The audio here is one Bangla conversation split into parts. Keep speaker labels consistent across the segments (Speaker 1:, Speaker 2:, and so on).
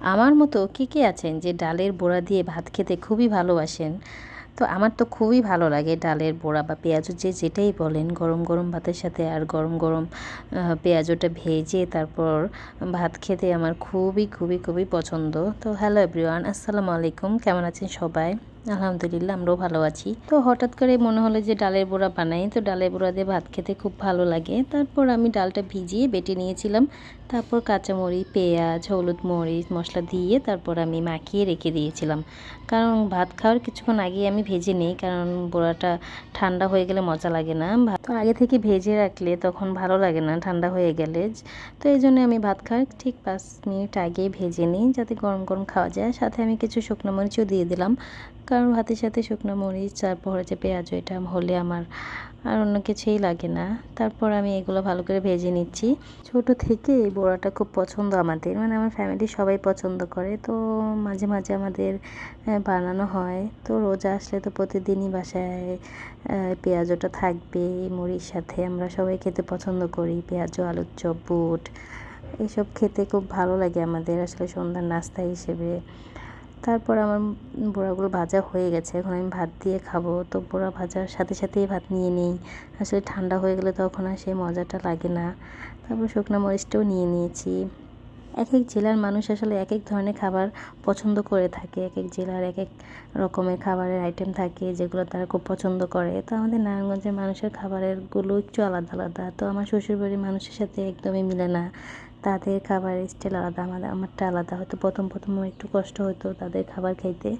Speaker 1: আমার মতো কে কে আছেন যে ডালের বোড়া দিয়ে ভাত খেতে খুবই ভালোবাসেন? তো আমার তো খুবই ভালো লাগে ডালের বড়া বা পেঁয়াজ যে যেটাই বলেন, গরম গরম ভাতের সাথে আর গরম গরম পেঁয়াজটা ভেজে তারপর ভাত খেতে আমার খুবই খুবই খুবই পছন্দ। তো হ্যালো এভরিওয়ান আসসালামু আলাইকুম, কেমন আছেন সবাই? আলহামদুলিল্লাহ, আমরাও ভালো আছি। তো হঠাৎ করে মনে হলো যে ডালের বড়া বানাই, তো ডালের বড়া দিয়ে ভাত খেতে খুব ভালো লাগে। তারপর আমি ডালটা ভিজিয়ে বেটে নিয়েছিলাম। তারপর কাঁচামরিচ, পেঁয়াজ, হলুদ মরিচ, মশলা দিয়ে তারপর আমি মাখিয়ে রেখে দিয়েছিলাম। কারণ ভাত খাওয়ার কিছুক্ষণ আগে আমি ভেজে নিই, কারণ বড়াটা ঠান্ডা হয়ে গেলে মজা লাগে না। ভাত তো আগে থেকে ভেজে রাখলে তখন ভালো লাগে না, ঠান্ডা হয়ে গেলে। তো এই জন্য আমি ভাত খাওয়ার ঠিক পাঁচ মিনিট আগেই ভেজে নিই, যাতে গরম গরম খাওয়া যায়। সাথে আমি কিছু শুকনো মরিচও দিয়ে দিলাম। কারণ ভাতের সাথে শুকনো মরিচ, তারপর হচ্ছে পেঁয়াজ, এটা হলে আমার আর অন্য কিছুই লাগে না। তারপর আমি এগুলো ভালো করে ভেজে নিচ্ছি। ছোট থেকে এই বড়াটা খুব পছন্দ আমাদের। মানে আমার ফ্যামিলি সবাই পছন্দ করে। তো মাঝে মাঝে আমাদের বানানো হয়। তো রোজা আসলে তো প্রতিদিনই বাসায় পেঁয়াজটা থাকবে, মুড়ির সাথে। আমরা সবাই খেতে পছন্দ করি। পেঁয়াজ আলুর চপ, বুট, এসব খেতে খুব ভালো লাগে আমাদের আসলে সন্ধ্যার নাস্তা হিসেবে। তারপর আমার বড়াগুলো ভাজা হয়ে গেছে। এখন আমি ভাত দিয়ে খাব। তো বড়া ভাজার সাথে সাথেই ভাত নিয়ে নিই। আসলে ঠান্ডা হয়ে গেলে তখন আর সেই মজাটা লাগে না। তারপর শুকনো মরিচটাও নিয়ে নিয়েছি। এক এক জেলার মানুষ আসলে এক এক ধরনের খাবার পছন্দ করে থাকে। এক এক জেলার এক এক রকমের খাবারের আইটেম থাকে যেগুলো তারা খুব পছন্দ করে। তো আমাদের নারায়ণগঞ্জের মানুষের খাবারেরগুলো একটু আলাদা আলাদা। তো আমার শ্বশুরবাড়ির মানুষের সাথে একদমই মিলে না। তাদের খাবারের স্টাইল আলাদা আমাদের আমারটা আলাদা। হয়তো প্রথম প্রথম একটু কষ্ট হতো তাদের খাবার খাইতে।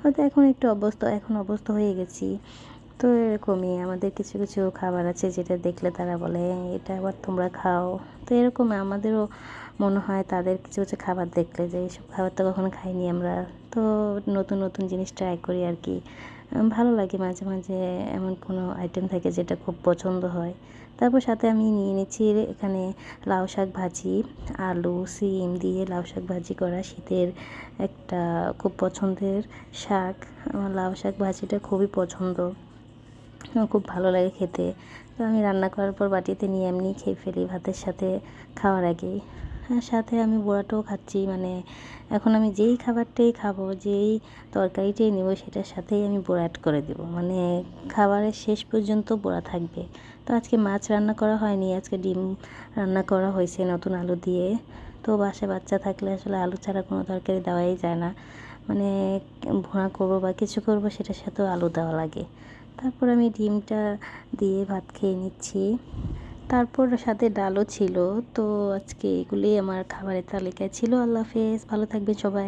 Speaker 1: হয়তো এখন একটু অবস্থা, এখন অভ্যস্ত হয়ে গেছি। তো এরকমই আমাদের কিছু কিছু খাবার আছে যেটা দেখলে তারা বলে এটা আবার তোমরা খাও। তো এরকম আমাদেরও মনে হয় তাদের কিছু কিছু খাবার দেখলে যে এইসব খাবার তো কখনো খাইনি আমরা। তো নতুন নতুন জিনিস ট্রাই করি আর কি। ভালো লাগে মাঝে মাঝে এমন কোনো আইটেম থাকে যেটা খুব পছন্দ হয়। তারপর সাথে আমি নিয়ে নিচ্ছি এখানে লাউ শাক ভাজি, আলু, সিম দিয়ে লাউ শাক ভাজি করা শীতের একটা খুব পছন্দের শাক। আমার লাউ শাক ভাজিটা খুবই পছন্দ। খুব ভালো লাগে খেতে। তো আমি রান্না করার পর বাটিতে নিয়ে এমনি খেয়ে ফেলি ভাতের সাথে খাওয়ার আগেই। হ্যাঁ সাথে আমি বড়াটাও খাচ্ছি মানে এখন আমি যেই খাবারটাই খাব, যেই তরকারিটাই নেব, সেটার সাথেই আমি বড়া অ্যাড করে দেবো। মানে খাবারের শেষ পর্যন্ত বড়া থাকবে। তো আজকে মাছ রান্না করা হয়নি, আজকে ডিম রান্না করা হয়েছে নতুন আলু দিয়ে। তো বাসায় বাচ্চা থাকলে আসলে আলু ছাড়া কোনো তরকারি দেওয়াই যায় না। মানে ভোঁড়া করব বা কিছু করব, সেটার সাথেও আলু দেওয়া লাগে। তারপর আমি ডিমটা দিয়ে ভাত খেয়ে নিচ্ছি। তারপর সাথে ডালও ছিল। তো আজকে এগুলি আমার খাবারের তালিকায় ছিল। আল্লাহ হাফেজ। ভালো থাকবে সবাই।